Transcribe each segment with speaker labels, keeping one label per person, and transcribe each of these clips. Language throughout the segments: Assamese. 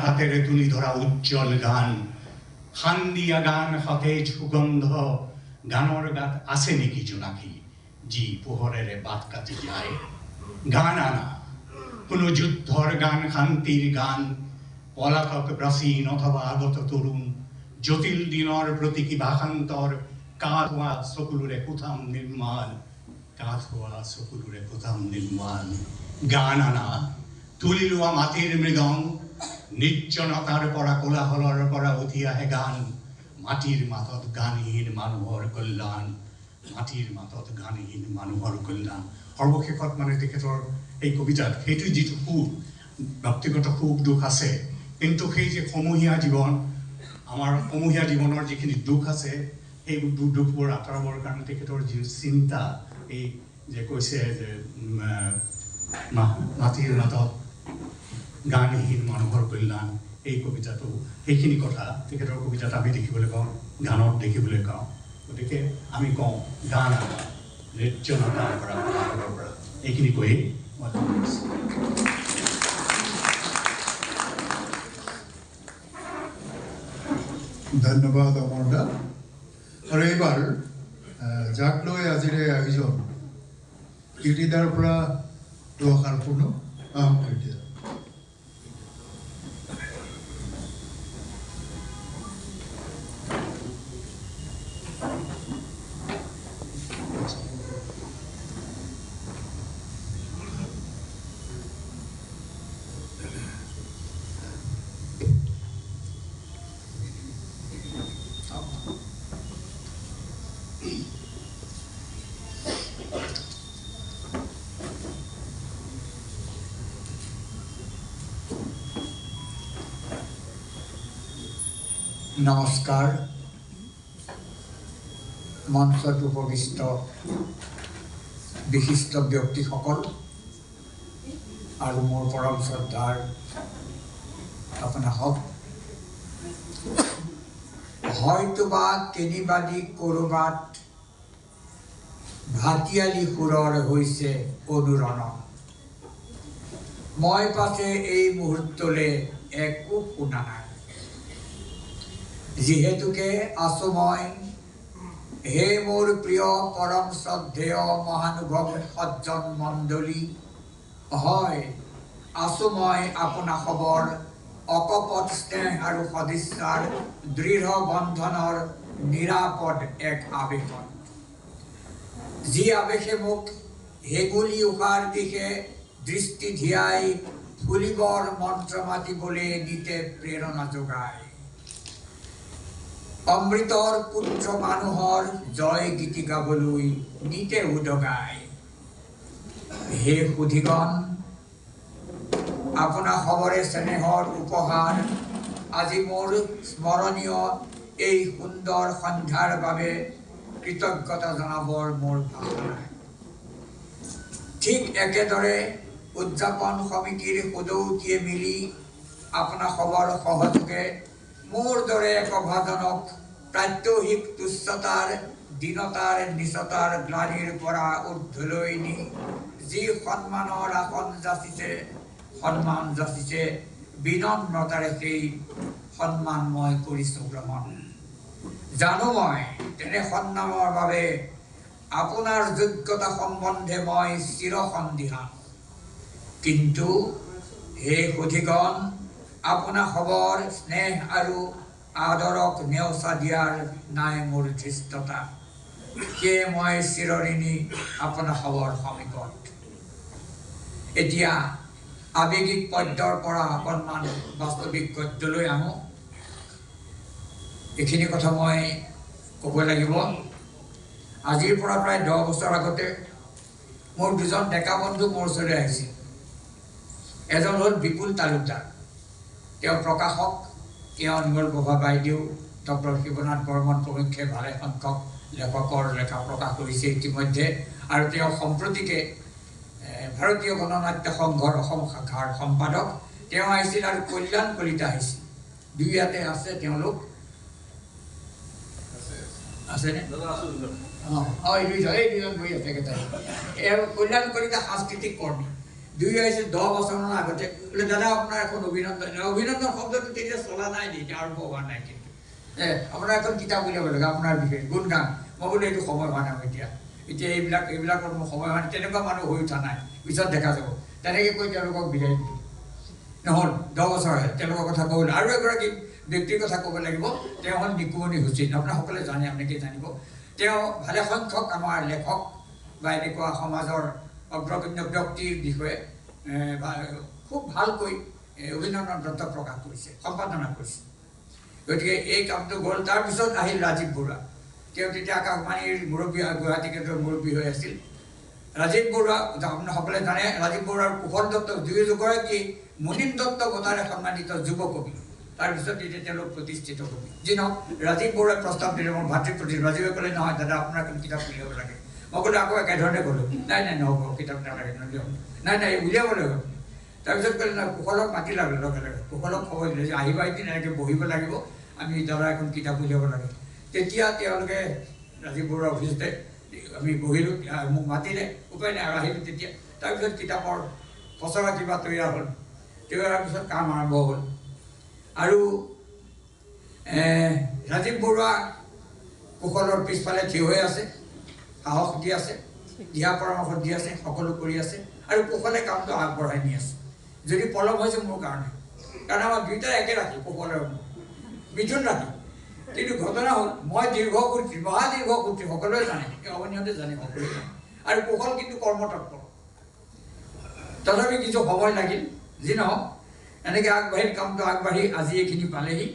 Speaker 1: হাতের তুলি ধরা উজ্জ্বল গান। খান্দিয়া গান হতে সুগন্ধ, গানর গাত আসে নাকি জোনাকি? জি, পোহরের বাত কাতে যায়। গান আনা, কোনো যুদ্ধর গান, খান্তির গান। পলাতক প্রাচীন অথবা আগত তরুণ, জটিল দিনর প্রতীকী ভাষান্তর কাঁধ হওয়া সকলুরে কোথাম নির্মাণ কাঁধ হওয়া সকলুরে কোথাম নির্মাণ। গান আনা, তুলিলুয়া মাতির মৃদং মৃদং নিৰ্জনতাৰ পৰা কোলাহলৰ পৰা উঠি আহে গান। মাটিৰ মাতত গানহীন মানুহৰ কল্যাণ। মাটিৰ মাতত গানহীন মানুহৰ কল্যাণ। সৰ্বশেষত মানে তেখেতৰ এই কবিতাত সেইটো যিটো সুখ ব্যক্তিগত সুখ দুখ আছে, কিন্তু সেই যে সমূহীয়া জীৱন, আমাৰ সমূহীয়া জীৱনৰ যিখিনি দুখ আছে, সেই দুখ দুখবোৰ আঁতৰাবৰ কাৰণে তেখেতৰ যি চিন্তা, এই যে কৈছে যে মাটিৰ মাতত গানহীন মানুহৰ কল্যাণ এই কবিতাটো সেইখিনি কথা তেখেতৰ কবিতাত আমি দেখিবলৈ পাওঁ গানত দেখিবলৈ পাওঁ। গতিকে আমি কওঁ গান আনা নিৰ্জনতাৰ পৰা পৰা। এইখিনি কৈয়ে।
Speaker 2: ধন্যবাদ অমৰ দা আৰু এইবাৰ যাক লৈ আজিৰে আয়োজন কীৰ্তিদাৰ পৰা দুআষাৰ শুনো আহক কীৰ্তিদা
Speaker 3: নমস্কাৰ। মঞ্চত উপবিষ্ট বিশিষ্ট ব্যক্তিসকল আৰু মোৰ পৰম শ্ৰদ্ধাৰ আপোনাসক হয়তোবা কেনিবাদি ক'ৰবাত ভাটিয়ালি সুৰৰ হৈছে অনুৰণন মই পাছে এই মুহূৰ্তলৈ একো শুনা নাই। যিহেতুকে আছো মই, হে মোৰ প্ৰিয় পৰম শ্ৰদ্ধেয় মহানুভৱ সজ্জন মণ্ডলী, হয়, আছো মই আপোনা খবৰ, অকপট স্নেহ আৰু সদিচ্ছাৰ দৃঢ় বন্ধনৰ নিৰাপদ এক আৱেশত যি আৱেশে মোক হেগুলি উশাৰ দিশে দৃষ্টি ধিয়াই ফুলিবৰ মন্ত্ৰ মাতিবলৈ নিতে প্ৰেৰণা যোগায়। অমৃতৰ পুত্ৰ মানুহৰ জয় গীতি গাবলৈ নিতে উদগাই হে সুধিগণ আপোনাৰ খবৰে চেনেহৰ উপহাৰ। আজি মোৰ স্মৰণীয় এই সুন্দৰ সন্ধ্যাৰ বাবে কৃতজ্ঞতা জনাবৰ মোৰ ভাষা নাই ঠিক একেদৰে উদযাপন সমিতিৰ সদৌতিয়ে মিলি আপোনাৰ খবৰ সহযোগে মোৰ দৰে এক অভাজনক প্ৰাত্যহিক তুচ্ছতাৰ দীনতাৰ নিচতাৰ গ্লানিৰ পৰা ঊৰ্ধলৈ নি যি সন্মানৰ আসন যাচিছে সন্মান যাচিছে বিনম্ৰতাৰে সেই সন্মান মই কৰিছোঁ গ্ৰহণ জানো মই তেনে সন্মানৰ বাবে আপোনাৰ যোগ্যতা সম্বন্ধে মই চিৰসন্দিহান। কিন্তু হে সুধিগণ আপোনাৰ খবৰ স্নেহ আৰু আদৰক নেওচা দিয়াৰ নাই মোৰ ধৃষ্টতা। সেয়ে মই চিৰঋণী আপোনাৰ খবৰ সমীপত। এতিয়া আৱেগিক পদ্যৰ পৰা অকণমান বাস্তৱিক গদ্যলৈ আহোঁ। এইখিনি কথা মই ক'ব লাগিব। আজিৰ পৰা প্ৰায় দহ বছৰ আগতে মোৰ দুজন ডেকা বন্ধু মোৰ ওচৰলৈ আহিছিল। এজন হ'ল বিপুল তালুকদাৰ। তেওঁ প্ৰকাশক তেওঁ নিমল প্ৰভা বাইদেউ ডক্টৰ শিৱনাথ বৰ্মন প্ৰমুখ্যে ভালে সংখ্যক লেখকৰ লেখা প্ৰকাশ কৰিছে ইতিমধ্যে। আৰু তেওঁ সম্প্ৰতিকে ভাৰতীয় গণনাট্য সংঘৰ অসম শাখাৰ সম্পাদক। তেওঁ আহিছিল আৰু কল্যাণ কলিতা আহিছিল। দুই ইয়াতে আছে তেওঁলোক। আছেনে? অঁ এই দুইজন এই দুজন বহি আছে কল্যাণ কলিতা সাংস্কৃতিক কৰ্মী। দুই আহিছিল দহ বছৰমানৰ আগতে বোলে দাদা আপোনাৰ এখন অভিনন্দন অভিনন্দন শব্দটো তেতিয়া চলা নাই নি এতিয়া আৰম্ভ হোৱা নাই কিন্তু। আপোনাৰ এখন কিতাপ উলিয়াব লাগে আপোনাৰ বিষয়ে গুণ গান মই বোলো এইটো সময় হোৱা নাই এতিয়া। এতিয়া এইবিলাক এইবিলাকৰ মোৰ সময় হোৱা নাই। তেনেকুৱা মানুহ হৈ উঠা নাই। পিছত দেখা যাব। তেনেকৈ কৈ তেওঁলোকক বিদায় দিলোঁ। নহ'ল দহ বছৰ হ'ল। তেওঁলোকৰ কথা ক'ব আৰু এগৰাকী ব্যক্তিৰ কথা ক'ব লাগিব। তেওঁ হ'ল নিকুমণি হুছেইন আপোনাৰ সকলোৱে জানে আপোনালোকে জানিব? তেওঁ ভালে সংখ্যক আমাৰ লেখক বা এনেকুৱা সমাজৰ অগ্ৰগণ্য ব্যক্তিৰ বিষয়ে খুব ভালকৈ অভিনন্দন গ্ৰন্থ প্ৰকাশ কৰিছে সম্পাদনা কৰিছে। গতিকে এই কামটো গ'ল তাৰপিছত আহিল ৰাজীৱ বৰুৱা। তেওঁ তেতিয়া আকাশবাণীৰ মুৰব্বী গুৱাহাটী কেন্দ্ৰৰ মুৰব্বী হৈ আছিল। ৰাজীৱ বৰুৱা আপোনাৰ সকলোৱে জানে ৰাজীৱ বৰুৱাৰ কুশল দত্ত দুয়ো দুগৰাকী মুনীন দত্ত বঁটাৰে সন্মানিত যুৱ কবি। তাৰপিছত এতিয়া তেওঁলোক প্ৰতিষ্ঠিত কবি। যি নহওক ৰাজীৱ বৰুৱাই প্ৰস্তাৱ দিলে মোৰ ভাতৃৰ প্ৰতি ৰাজীৱে ক'লে নহয় দাদা আপোনাৰ কিতাপ উলিয়াব লাগে মই আকৌ একেধৰণে ক'লোঁ। নাই নাই নহ'ব কিতাপ নালাগে নলিয়াব নাই নাই উলিয়াব লাগিব। তাৰপিছত ক'লে নাই কুশলক মাতি লাগিল লগে লগে কুশলক খবৰ দিলে যে আহিবা এদিন এনেকৈ বহিব লাগিব। আমি দাদা এখন কিতাপ উলিয়াব লাগে। তেতিয়া তেওঁলোকে ৰাজীৱ বৰুৱাৰ অফিচতে আমি বহিলোঁ মোক মাতিলে। উপায় নাই আৰু আহিলোঁ তেতিয়া। তাৰপিছত কিতাপৰ খচৰা কিবা তৈয়াৰ হ'ল। তৈয়াৰ পিছত কাম আৰম্ভ হ'ল। আৰু ৰাজীৱ বৰুৱা কুশলৰ পিছফালে থিয় হৈ আছে। সাহস দি আছে দিহা পৰামৰ্শ দি আছে সকলো কৰি আছে আৰু কুশলে কামটো আগবঢ়াই নি আছে। যদি পলম হৈছে মোৰ কাৰণে কাৰণ আমাৰ দুয়োটাই একে ৰাখি কুশলে। মিথুন ৰাখি কিন্তু ঘটনা হ'ল মই দীৰ্ঘসূত্ৰী মহা দীৰ্ঘসূত্ৰী সকলোৱে জানে এই অৱনীয়তে জানে সকলোৱে আৰু কুশল কিন্তু কৰ্মতৎপৰ। তথাপি কিছু সময় লাগিল যি নহওক এনেকৈ আগবাঢ়ি কামটো আগবাঢ়ি আজি এইখিনি পালেহি।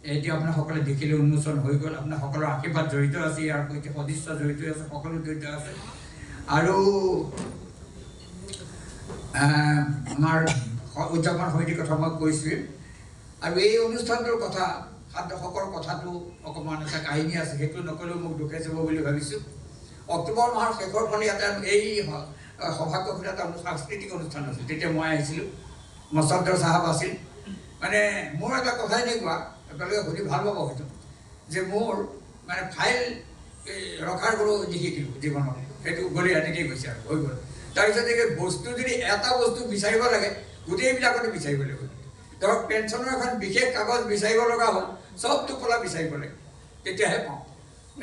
Speaker 3: এতিয়া আপোনাৰ সকলোৱে দেখিলে উন্মোচন হৈ গ'ল। আপোনাৰ সকলোৰ আশীৰ্বাদ জড়িত আছে ইয়াৰ সৈতে সদিচ্ছ জড়িত আছে সকলো জড়িত আছে। আৰু আমাৰ উদযাপন সমিতিৰ কথা মই কৈছোঁৱেই। আৰু এই অনুষ্ঠানটোৰ কথা সাত দশকৰ কথাটো অকণমান এটা কাহিনী আছে সেইটো নকলেও মোক দুখে যাব বুলি ভাবিছোঁ। অক্টোবৰ মাহৰ শেষৰ ফালে এটা এই সভাকক্ষত এটা অনু- সাংস্কৃতিক অনুষ্ঠান আছিল। তেতিয়া মই আহিছিলোঁ। মচদ্দৰ চাহাব আছিল। মানে মোৰ এটা কথা এনেকুৱা একেলগে সুধি ভাল পাব হয়তো যে মোৰ মানে ফাইল ৰখাৰ কোনো নিশিকিলোঁ জীৱনত। সেইটো গ'লে এনেকেই গৈছে আৰু হৈ গ'ল। তাৰপিছত এই বস্তু যদি এটা বস্তু বিচাৰিব লাগে গোটেইবিলাকতে বিচাৰিব লাগিব। ধৰক পেঞ্চনৰ এখন বিশেষ কাগজ বিচাৰিব লগা হ'ল চব টোপোলা বিচাৰিব লাগে। তেতিয়াহে পাওঁ।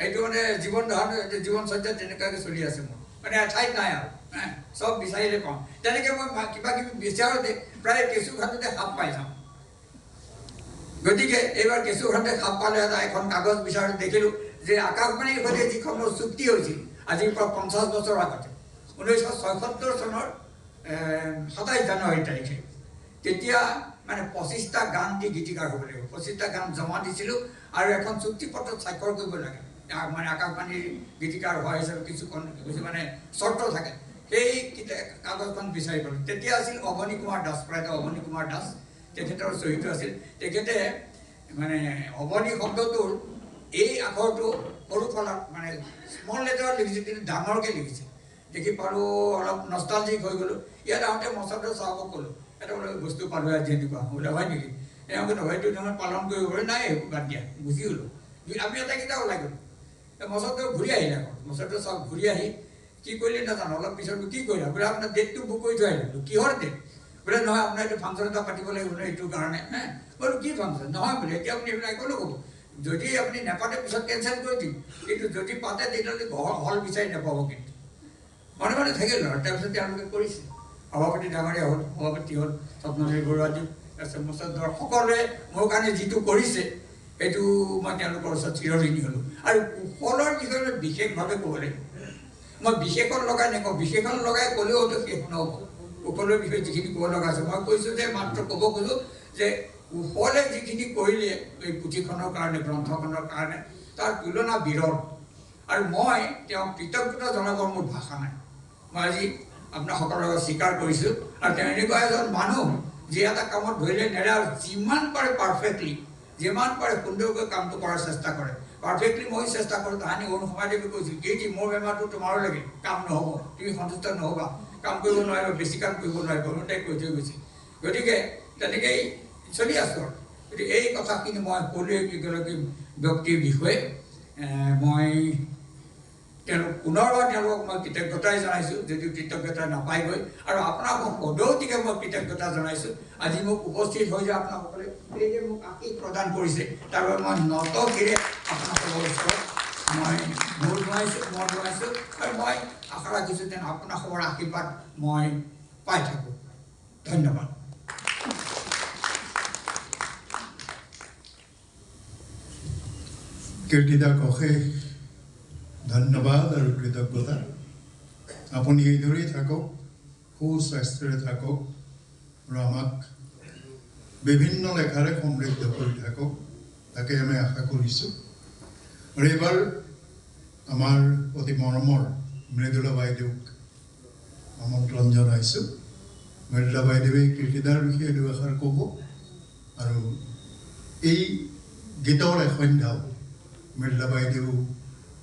Speaker 3: এইটো মানে জীৱন ধাৰণ জীৱন চৰ্যা তেনেকুৱাকৈ চলি আছে মোৰ। মানে এঠাইত নাই আৰু চব বিচাৰিলে পাওঁ। তেনেকৈ মই কিবা কিবি বিচাৰোঁতে প্ৰায় কেঁচু খান্দোতে সাপ পাই যাওঁ। গতিকে এইবাৰ কেঁচুখানতে খাপ পালে এটা এখন কাগজ বিচাৰোঁ দেখিলোঁ যে আকাশবাণীৰ সৈতে মোৰ চুক্তি হৈছিল আজিৰ পৰা পঞ্চাছ বছৰ আগতে ঊনৈছশ ছয়সত্তৰ চনৰ সাতাইছ জানুৱাৰী তাৰিখে। তেতিয়া মানে পঁচিছটা গান দি গীতিকাৰ হ'ব লাগিব। পঁচিছটা গান জমা দিছিলোঁ আৰু এখন চুক্তিপত্ৰত স্বাক্ষৰ কৰিব লাগে। মানে আকাশবাণীৰ গীতিকাৰ হোৱা হিচাপে কিছু কন- কিছু মানে চৰ্ত থাকে। সেই কাগজখন বিচাৰি পালোঁ। তেতিয়া আছিল অৱনী কুমাৰ দাস প্ৰয়াত অৱনী কুমাৰ দাস। তেখেতৰ চৰিত্ৰ আছিল। তেখেতে মানে অৱনী শব্দটোৰ এই আখৰটো সৰু ফলাত মানে স্মল লেটাৰত লিখিছে কিন্তু ডাঙৰকৈ লিখিছে দেখি পালোঁ অলপ নষ্টালজিক হৈ গ'লোঁ। ইয়াত আহোঁতে মচদৰ চাহাবক ক'লোঁ এটা বোলে বস্তু পালোঁ আজি এনেকুৱা বোলে হয় নেকি? তেওঁ কিন্তু হয়তো নহয় পালন কৰিব পাৰে নাই বাদ দিয়া বুজি গ'লোঁ। আমি এটা কিতাপ ওলাই গ'লোঁ। মচদৰ ঘূৰি আহিলে আকৌ। মচদৰ চাওক ঘূৰি আহি কি কৰিলে নাজানো অলপ পিছত কি কৰিলা বোলে আপোনাৰ ডেটটো বুক কৰি থৈ আহিলোঁ। কিহৰ ডেট বোলে নহয় আপোনাৰ এইটো ফাংচন এটা পাতিব লাগিব নহয় এইটো কাৰণে। বোলো কি ফাংচন নহয় বোলে এতিয়া আপুনি এইবিলাক ক'লো ক'ব যদি আপুনি নাপাতে পিছত কেঞ্চেল কৰি দিম। কিন্তু যদি পাতে তেতিয়াহ'লে ঘৰ হল বিচাৰি নাপাব কিন্তু। মনে মনে থাকিল আৰু তাৰপিছত তেওঁলোকে কৰিছে। সভাপতি ডাঙৰীয়া হ'ল সভাপতি হ'ল স্বপ্নমী বৰুৱাজী। তাৰপিছত মুচদ্দৰ সকলোৱে মোৰ কাৰণে যিটো কৰিছে সেইটো মই তেওঁলোকৰ ওচৰত চিৰঋণী হ'লোঁ। আৰু কুশলৰ বিষয়ে বিশেষভাৱে ক'ব লাগিব। মই বিশেষণ লগাই নকওঁ বিশেষণ লগাই ক'লেও শেষ নহ'ব। কুশলৰ বিষয়ে যিখিনি ক'ব লগা আছে মই কৈছোঁ যে মাত্ৰ ক'ব খোজোঁ যে কুশলে যিখিনি কৰিলে এই পুথিখনৰ কাৰণে গ্ৰন্থখনৰ কাৰণে তাৰ তুলনা বিৰল। আৰু মই তেওঁক কৃতজ্ঞতা জনাবৰ মোৰ ভাষা নাই। মই আজি আপোনাৰ আগত স্বীকাৰ কৰিছোঁ। আৰু তেওঁ এনেকুৱা এজন মানুহ যি এটা কামত ধৰিলে নেৰে আৰু যিমান পাৰে পাৰফেক্টলি যিমান পাৰে সুন্দৰকৈ কামটো কৰাৰ চেষ্টা কৰে পাৰফেক্টলি মই চেষ্টা কৰোঁ তাহানি অৰুণ সমাদেৱে কৈছিল কি মোৰ বেমাৰটো তোমাৰো লাগে কাম নহ'ব তুমি সন্তুষ্ট নহ'বা কাম কৰিব নোৱাৰিবা বেছি কাম কৰিব নোৱাৰিবা তাইক কৈ থৈ গৈছে গতিকে তেনেকেই চলি আছোঁ আৰু গতিকে এই কথাখিনি মই ক'লোৱে কেইগৰাকী ব্যক্তিৰ বিষয়ে মই তেওঁলোক পুনৰবাৰ তেওঁলোকক মই কৃতজ্ঞতাই জনাইছোঁ যদিও কৃতজ্ঞতা নাপায়গৈ আৰু আপোনালোকক পদৌতিকে মই কৃতজ্ঞতা জনাইছোঁ আজি মোক উপস্থিত হৈ যে আপোনালোকে যে মোক আশীষ প্ৰদান কৰিছে তাৰ বাবে মই নতশিৰে আপোনালোকৰ ওচৰত মই মূৰ ধুৱাইছোঁ মন ধুৱাইছোঁ আৰু মই আশা ৰাখিছোঁ যেন আপোনালোকৰ আশীৰ্বাদ মই পাই থাকোঁ ধন্যবাদ
Speaker 2: কীৰ্তিদাক অশেষ ধন্যবাদ আৰু কৃতজ্ঞতা। আপুনি এইদৰেই থাকক, সুস্বাস্থ্যৰে থাকক আৰু আমাক বিভিন্ন লেখাৰে সমৃদ্ধ কৰি থাকক, তাকে আমি আশা কৰিছোঁ। আৰু এইবাৰ আমাৰ অতি মৰমৰ মৃদুলা বাইদেউক আমন্ত্ৰণ জনাইছোঁ। মৃদুলা বাইদেৱে কীৰ্তিদাৰ বিষয়ে দুআষাৰ ক'ব আৰু এই গীতৰ এসন্ধ্যাও মৃদুলা বাইদেউ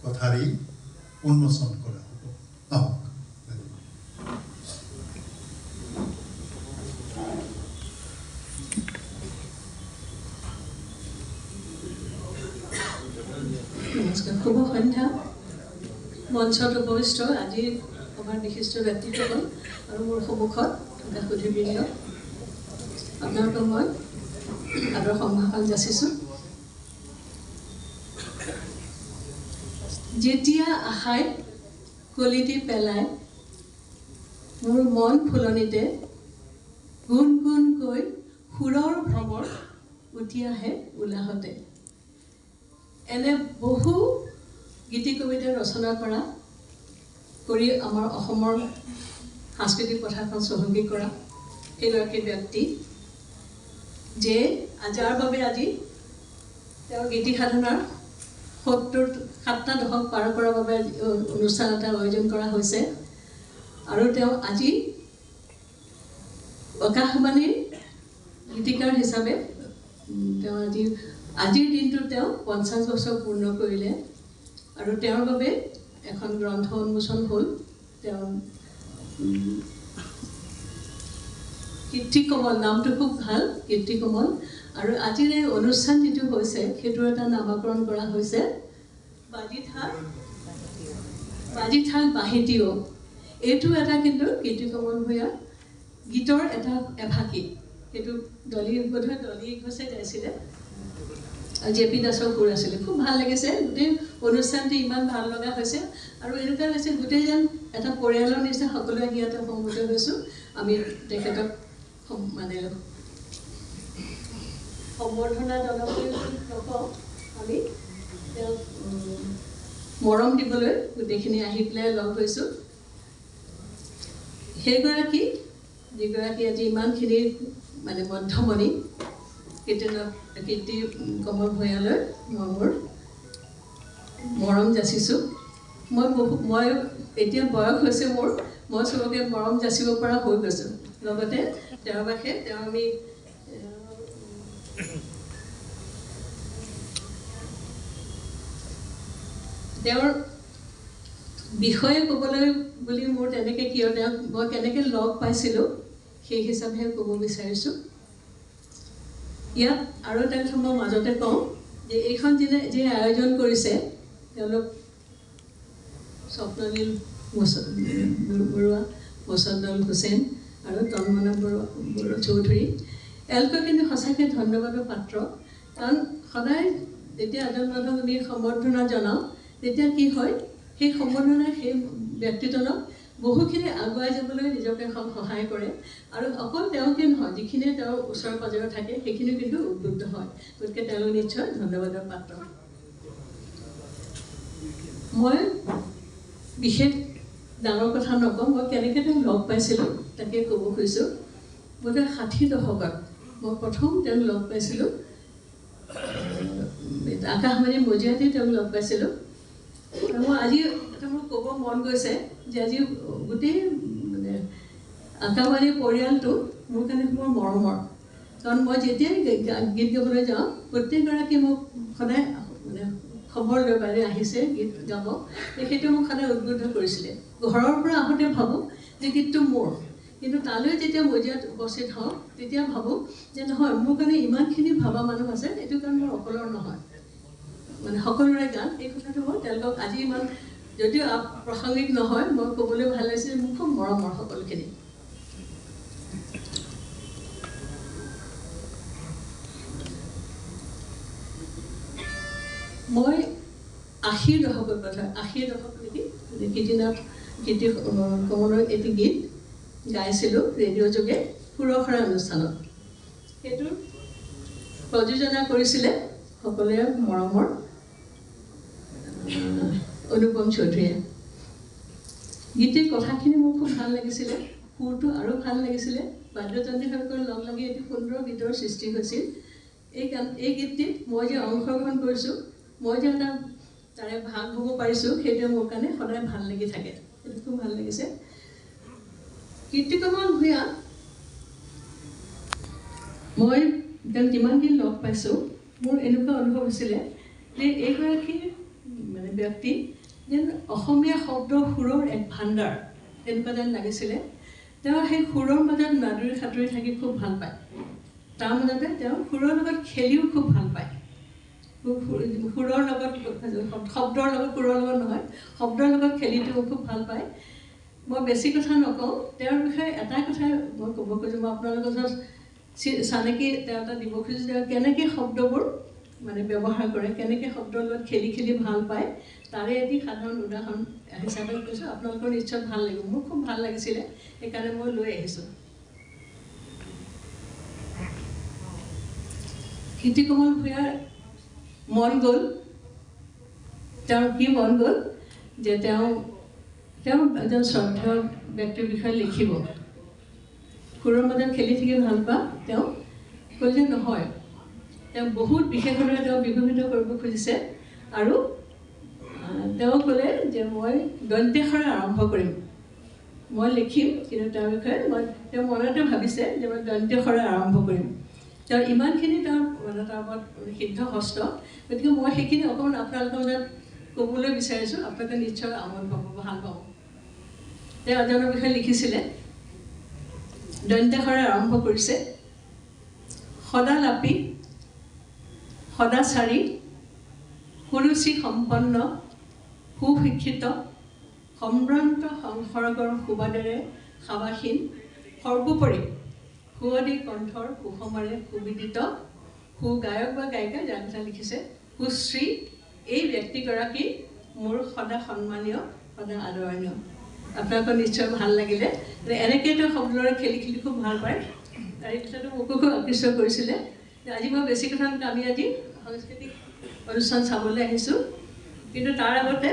Speaker 2: কথাৰেই উন্মোচন হ'ব
Speaker 4: নমস্কাৰ, শুভ সন্ধ্যা। মঞ্চত উপবিষ্ট আজিৰ আমাৰ বিশিষ্ট ব্যক্তিসকল আৰু মোৰ সন্মুখত থকা সুধীবৃন্দ। আপোনালোকক মই সম্ভাষণ যাচিছোঁ। যেতিয়া আশাই কলিটি পেলাই মোৰ মন ফুলনিতে গুণ গুণকৈ সুৰৰ ভ্ৰমৰ উঠি আহে উলাহতে। এনে বহু গীতি কবিতা ৰচনা কৰা কৰি আমাৰ অসমৰ সাংস্কৃতিক পথাৰখন চহকী কৰা সেইগৰাকী ব্যক্তি যে যাৰ বাবে আজি তেওঁৰ গীতি সাধনাৰ সত্তৰ সাতটা দশক পাৰ কৰাৰ বাবে অনুষ্ঠান এটা আয়োজন কৰা হৈছে। আৰু তেওঁ আজি আকাশবাণীৰ গীতিকাৰ হিচাপে তেওঁ আজি আজিৰ দিনটোত তেওঁ পঞ্চাছ বছৰ পূৰ্ণ কৰিলে। আৰু তেওঁৰ বাবে এখন গ্ৰন্থ উন্মোচন হ'ল। তেওঁ কীৰ্তি কমল নামটো খুব ভাল কীৰ্তি কমল। আৰু আজিৰ এই অনুষ্ঠান যিটো হৈছে সেইটোৰ এটা নামাকৰণ কৰা হৈছে। বাজি থাক বাঁহীটিও এইটো এটা কিন্তু কীৰ্তি কমল ভূঞা। গীতৰ এটা এভাষী সেইটো দলি বোধহয় দলি ঘোষে গাইছিলে জে পি দাসৰ সুৰ আছিলে। খুব ভাল লাগিছে। গোটেই অনুষ্ঠানটি ইমান ভাল লগা হৈছে। আৰু এনেকুৱা হৈছে গোটেই যেন এটা পৰিয়ালৰ নিচিনা সকলোৱে ইয়াতে সমবেত হৈছোঁ। আমি তেখেতক মানে সম্বৰ্ধনা জনাবলৈ নকওঁ আমি তেওঁক মৰম দিবলৈ গোটেইখিনি আহি পেলাই লগ হৈছোঁ। সেইগৰাকী যিগৰাকী আজি ইমানখিনি মানে মধ্যমণি কীৰ্তন কীৰ্তি কমল ভূঞালৈ মই মোৰ মৰম যাচিছোঁ। মই বহু মই এতিয়া বয়স হৈছে মোৰ মই চবকে মৰম যাচিব পৰা হৈ গৈছোঁ। লগতে তেওঁৰ বাবে তেওঁ আমি তেওঁৰ বিষয়ে ক'বলৈ বুলি মোৰ তেনেকৈ কিয় তেওঁক মই কেনেকৈ লগ পাইছিলোঁ সেই হিচাপেহে ক'ব বিচাৰিছোঁ। ইয়াত আৰু এটা কথা মই মাজতে কওঁ যে এইখন যিনে যি আয়োজন কৰিছে তেওঁলোক স্বপ্ননীল বৰুৱা মোচন্দল হুছেইন আৰু তন্মনা বৰুৱা বৰুৱা চৌধুৰী। এওঁলোকক কিন্তু সঁচাকৈ ধন্যবাদৰ পাত্ৰ। কাৰণ সদায় যেতিয়া এজন মানুহক আমি সম্বৰ্ধনা জনাওঁ তেতিয়া কি হয় সেই সম্বৰ্ধনাই সেই ব্যক্তিজনক বহুখিনি আগুৱাই যাবলৈ নিজকে সহায় কৰে। আৰু অকল তেওঁকে নহয় যিখিনিয়ে তেওঁৰ ওচৰে পাজৰে থাকে সেইখিনিও কিন্তু উদ্বুদ্ধ হয়। গতিকে তেওঁলোক নিশ্চয় ধন্যবাদৰ পাত্ৰ। মই বিশেষ ডাঙৰ কথা নকওঁ মই কেনেকৈ তেওঁক লগ পাইছিলোঁ তাকে ক'ব খুজিছোঁ। বোধহয় ষাঠি দশকত মই প্ৰথম তেওঁক লগ পাইছিলোঁ। আকাশবাণী মজিয়াতে তেওঁক লগ পাইছিলোঁ। মই আজি এটা মোৰ ক'ব মন গৈছে যে আজি গোটেই মানে আকাশবাণীৰ পৰিয়ালটো মোৰ কাৰণে মোৰ মৰমৰ। কাৰণ মই যেতিয়াই গীত গাবলৈ যাওঁ প্ৰত্যেকগৰাকী মোক সদায় মানে খবৰ লৈ পালে আহিছে গীত গাব। তেখেতে মোক সদায় উদ্বুদ্ধ কৰিছিলে। ঘৰৰ পৰা আহোঁতে ভাবোঁ যে গীতটো মোৰ। কিন্তু তালৈ যেতিয়া মজিয়াত উপস্থিত হওঁ তেতিয়া ভাবোঁ যে নহয় মোৰ কাৰণে ইমানখিনি ভবা মানুহ আছে এইটো কাৰণ মোৰ অকলৰ নহয়। সকলোৰে গান এই কথাটো মই তেওঁলোকক আজি ইমান যদিও প্ৰাসংগিক নহয় মই ক'বলৈ ভাল লাগিছে যে মোৰ খুব মৰমৰ সকলোখিনি। মই আশীৰ দশকৰ কথা আশীৰ দশক নেকি? কীৰ্তিনাথ কীৰ্তি কমলৰ এটি গীত গাইছিলোঁ ৰেডিঅ' যোগে সুৰসৰা অনুষ্ঠানত। সেইটোৰ প্ৰযোজনা কৰিছিলে সকলোৱে মৰমৰ অনুপম চৌধুৰীয়ে। গীতিৰ কথাখিনি মোৰ খুব ভাল লাগিছিলে সুৰটো আৰু ভাল লাগিছিলে। বাদ্যযন্ত্ৰীসকল লগ লাগি এটি সুন্দৰ গীতৰ সৃষ্টি হৈছিল। এই গান এই গীতটিত মই যে অংশগ্ৰহণ কৰিছোঁ মই যে এটা তাৰে ভাগ হ'ব পাৰিছোঁ সেইটোৱে মোৰ কাৰণে সদায় ভাল লাগি থাকে। সেইটো খুব ভাল লাগিছে। কীৰ্তিকমল ভূঞা মই তেওঁক যিমান দিন লগ পাইছোঁ মোৰ এনেকুৱা অনুভৱ হৈছিলে যে এইগৰাকী মানে ব্যক্তি যেন অসমীয়া শব্দৰ সুৰৰ এক ভাণ্ডাৰ তেনেকুৱা যেন লাগিছিলে। তেওঁ সেই সুৰৰ মাজত নাদুৰি সাঁতুৰি থাকি খুব ভাল পায়। তাৰ মাজতে তেওঁ সুৰৰ লগত খেলিও খুব ভাল পায়। সুৰৰ লগত শব্দৰ লগত সুৰৰ লগত নহয় শব্দৰ লগত খেলি তেওঁ খুব ভাল পায়। মই বেছি কথা নকওঁ তেওঁৰ বিষয়ে এটা কথা মই ক'ব খোজোঁ। মই আপোনালোকৰ ওচৰত চানেকি তেওঁ এটা দিব খুজিছোঁ তেওঁ কেনেকৈ শব্দবোৰ মানে ব্যৱহাৰ কৰে কেনেকৈ শব্দৰ লগত খেলি খেলি ভাল পায় তাৰে এটি সাধাৰণ উদাহৰণ হিচাপে কৈছোঁ আপোনালোকৰ নিশ্চয় ভাল লাগিব মোৰ খুব ভাল লাগিছিলে সেইকাৰণে মই লৈ আহিছোঁ। কীৰ্তিকমল ভূঞাৰ মন গ'ল তেওঁৰ কি মন গ'ল যে তেওঁ তেওঁ এজন শ্ৰদ্ধেয় ব্যক্তিৰ বিষয়ে লিখিব। সুৰৰ মাজত খেলি থাকি ভাল পোৱা তেওঁ। যে নহয়। তেওঁ বহুত বিশেষভাৱে তেওঁ বিভূষিত কৰিব খুজিছে। আৰু তেওঁ ক'লে যে মই দন্তেশৰে আৰম্ভ কৰিম। মই লিখিম কিন্তু তেওঁৰ বিষয়ে মই তেওঁ মনতে ভাবিছে যে মই দন্তেশৰে আৰম্ভ কৰিম। তেওঁ ইমানখিনি তেওঁৰ মানে তাৰ ওপৰত সিদ্ধ হস্ত। গতিকে মই সেইখিনি অকণমান আপোনালোকৰ মাজত ক'বলৈ বিচাৰিছোঁ। আপোনালোকে নিশ্চয় আমোদ পাব ভাল পাব। তেওঁ এজনৰ বিষয়ে লিখিছিলে। দন্তেশৰে আৰম্ভ কৰিছে। সদা লাপি সদাচাৰী সুৰুচি সম্পন্ন সুশিক্ষিত সম্ভ্ৰান্ত সংসৰ্গৰ সুবাদেৰে সাবাসীন সৰ্বোপৰি সুৱদী কণ্ঠৰ সুষমাৰে সুবিদিত সু গায়ক বা গায়িকা কথা লিখিছে সুশ্ৰী এই ব্যক্তিগৰাকী মোৰ সদা সন্মানীয় সদা আদৰণীয়। আপোনালোকৰ নিশ্চয় ভাল লাগিলে। এনেকৈ তেওঁ শব্দৰে খেলি খেলি খুব ভাল পায়। এই কথাটো মোকো খুব আকৃষ্ট কৰিছিলে। আজি মই বেছি কথা আমি আজি সাংস্কৃতিক অনুষ্ঠান চাবলৈ আহিছোঁ। কিন্তু তাৰ আগতে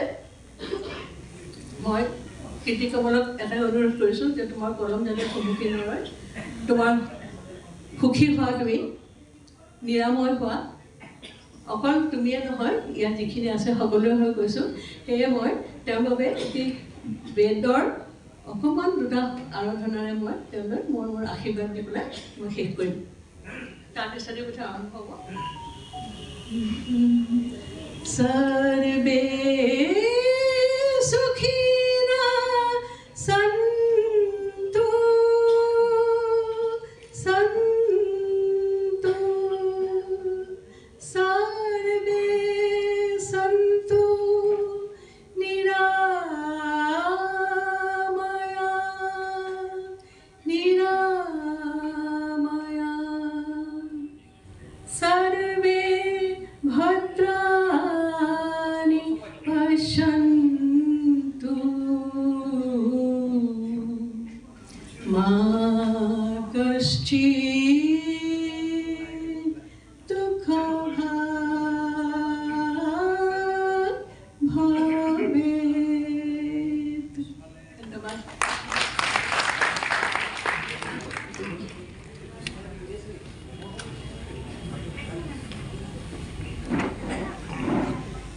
Speaker 4: মই কীৰ্তিকমলক এটাই অনুৰোধ কৰিছোঁ যে তোমাৰ কলম যাতে সন্মুখীন নহয় তোমাৰ সুখী হোৱা তুমি নিৰাময় হোৱা। অকল তুমিয়ে নহয় ইয়াত যিখিনি আছে সকলোৱে হৈ কৈছোঁ সেয়ে মই তেওঁৰ বাবে এটি বেদৰ অকণমান দুটা আৰাধনাৰে মই তেওঁলৈ মোৰ মোৰ আশীৰ্বাদ দি পেলাই মই শেষ কৰিম। তাতে সাথে কথা আরম্ভ হব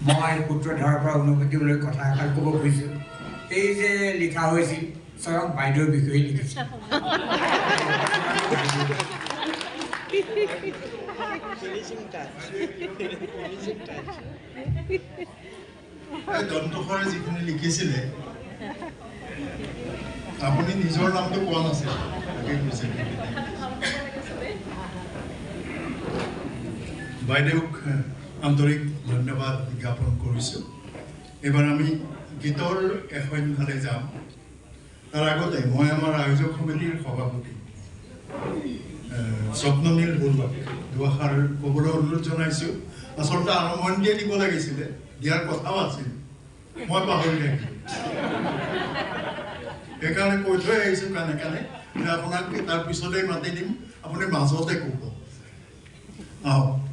Speaker 3: মই সূত্ৰধাৰৰ পৰা অনুমতিলৈ কথা এষাৰ ক'ব খুজিছোঁ। এই যে লিখা হৈছিল স্বয়ং বাইদেউৰ বিষয়ে লিখিছিল।
Speaker 2: এই দন্তসৰে যিখিনি লিখিছিলে আপুনি নিজৰ নামটো কোৱা নাছিল। বাইদেউক আন্তৰিক ধন্যবাদ জ্ঞাপন কৰিছোঁ। এইবাৰ আমি গীতৰ এসন্ধানে যাম। তাৰ আগতে মই আমাৰ আয়োজক সমিতিৰ সভাপতি আহ, স্বপ্ননীল বৰুৱাক দুআষাৰ ক'বলৈ অনুৰোধ জনাইছোঁ। আচলতে আৰম্ভণিতে দিব লাগিছিলে দিয়াৰ কথাও আছিল। মই পাহৰি থাকিলোঁ। সেইকাৰণে কৈ থৈ আহিছোঁ কাণে কাণে। আপোনাক তাৰ পিছতেই মাতি দিম। আপুনি মাজতে ক'ব। আহক।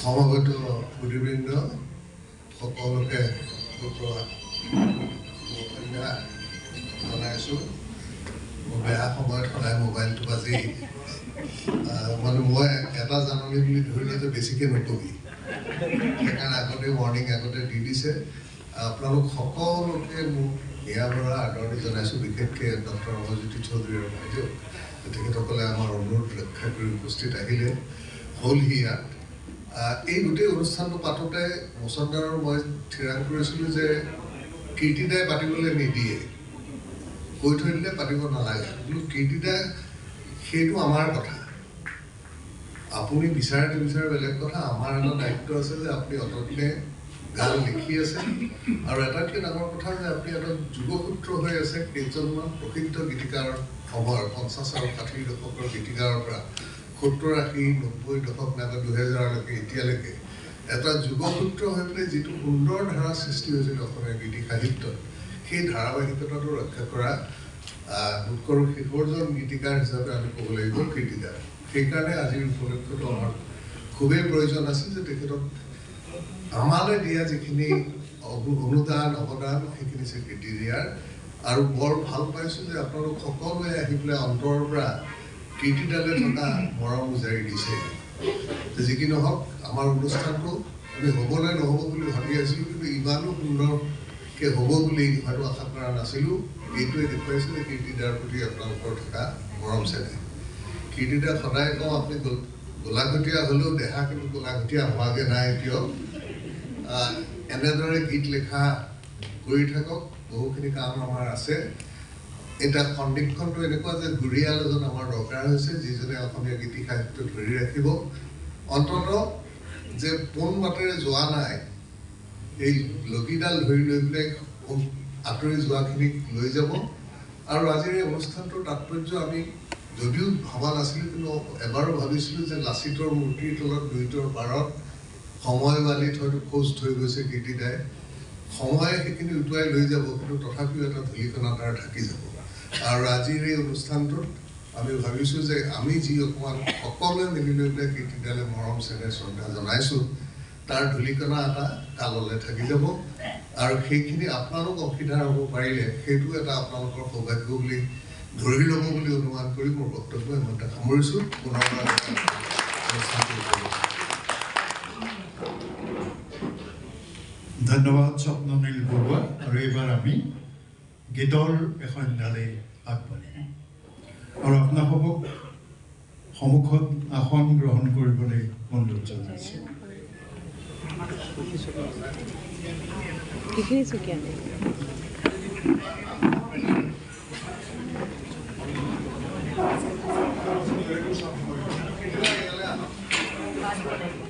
Speaker 5: সমবেত সুধীবৃন্দ সকলোকে জনাইছোঁ বেয়া সময়ত সদায় মোবাইলটো বাজি। মানে মই এটা জাননী বুলি ধৰিলে যে বেছিকৈ নকবি। সেইকাৰণে আগতে ৱাৰ্ণিং আগতে দি দিছে। আপোনালোক সকলোকে মোক হিয়া ভৰা আদৰণি জনাইছোঁ বিশেষকৈ ডক্টৰ অমৰজ্যোতি চৌধুৰী আৰু বাইদেউ। তেখেতসকলে আমাৰ অনুৰোধ ৰক্ষা কৰি উপস্থিত আহিলে। হ'ল হি ইয়াত এই গোটেই অনুষ্ঠানটো পাতোতে মুচন্দাৰ মই থিৰাং কৰিছিলোঁ যে কীৰ্তিদাই পাতিবলৈ নিদিয়ে। কৈ থৈ দিলে পাতিব নালাগে। বোলো কীৰ্তিদা সেইটো আমাৰ কথা। আপুনি বিচাৰে নিবিচাৰে বেলেগ কথা। আমাৰ এটা দায়িত্ব আছে যে আপুনি অতদিনে গান লিখি আছে। আৰু এটাতকৈ ডাঙৰ কথা যে আপুনি এটা যুগসূত্ৰ হৈ আছে কেইজনমান প্ৰসিদ্ধ গীতিকাৰৰ সময়ৰ পঞ্চাছ আৰু ষাঠি দশকৰ গীতিকাৰৰ পৰা। সত্তৰ আশী নব্বৈ দশক নাইবা দুহেজাৰলৈকে এতিয়ালৈকে এটা যুগসূত্ৰ হৈ পেলাই যিটো সুন্দৰ ধাৰা সৃষ্টি অসমীয়া গীতি সাহিত্যত সেই ধাৰাবাহিকতাটো ৰক্ষা কৰা উৎকৰ্ষ শেষৰজন গীতিকাৰ হিচাপে আমি ক'ব লাগিব কীৰ্তিদাৰ। সেইকাৰণে আজিৰ উপলক্ষটো আমাৰ খুবেই প্ৰয়োজন আছিল যে তেখেতক আমালৈ দিয়া যিখিনি অনুদান অৱদান সেইখিনি স্বীকৃতি দিয়াৰ। আৰু বৰ ভাল পাইছোঁ যে আপোনালোক সকলোৱে আহি পেলাই অন্তৰৰ পৰা কীৰ্তিদালে থকা মৰম উজাৰি দিছে। যে কি নহওক আমাৰ অনুষ্ঠানটো আমি হ'বলৈ নহ'ব বুলি ভাবি আছিলোঁ কিন্তু ইমানো সুন্দৰকৈ হ'ব বুলি হয়তো আশা কৰা নাছিলোঁ। এইটোৱে দেখুৱাইছে যে কীৰ্তিদাৰ প্ৰতি আপোনালোকৰ থকা মৰম চেনেহ। কীৰ্তিদাক সদায় কওঁ আপুনি গোলাঘটীয়া হ'লেও দেহা কিন্তু গোলাঘটীয়া হোৱাগৈ নাই আহ, এনেদৰে গীত লিখা কৰি থাকক বহুখিনি কাম আমাৰ আছে। এতিয়া সন্দিক্ষণটো এনেকুৱা যে ঘূৰিয়াল এজন আমাৰ দৰকাৰ হৈছে যিজনে অসমীয়া গীতি সাহিত্য ধৰি ৰাখিব। অন্ততঃ যে পোন বাটেৰে যোৱা নাই এই লগিডাল ধৰি লৈ পেলাই আঁতৰি যোৱাখিনিক লৈ যাব। আৰু আজিৰ এই অনুষ্ঠানটোৰ তাৎপৰ্য আমি যদিও ভবা নাছিলোঁ কিন্তু এবাৰো ভাবিছিলোঁ যে লাচিতৰ মূৰ্তিৰ তলত দুইটোৰ পাৰত সময় বালিত হয়তো খোজ থৈ গৈছে কীৰ্তিদাই সময়ে সেইখিনি উটুৱাই লৈ যাব কিন্তু তথাপিও এটা ধূলিকণা তাৰ থাকি যাব। আৰু আজিৰ এই অনুষ্ঠানটোত আমি ভাবিছোঁ যে আমি যি অকণমান সকলোৱে মিলি লৈ পেলাই কীৰ্তিদালে মৰম চেনেহ শ্ৰদ্ধা জনাইছোঁ তাৰ ধূলিকণা এটা কাললৈ থাকি যাব। আৰু সেইখিনি আপোনালোক অংশীদাৰ হ'ব পাৰিলে সেইটো এটা আপোনালোকৰ সৌভাগ্য বুলি ধৰি ল'ব বুলি অনুমান কৰি মোৰ বক্তব্য ইমানতে সামৰিছোঁ।
Speaker 2: ধন্যবাদ স্বপ্ননীল বৰুৱা। আৰু এইবাৰ আমি গীতৰ এখন ডালে আগবাঢ়ে আৰু আপোনালোকক সন্মুখত আসন গ্ৰহণ কৰিবলৈ অনুৰোধ জনাইছোঁ
Speaker 6: Thank you.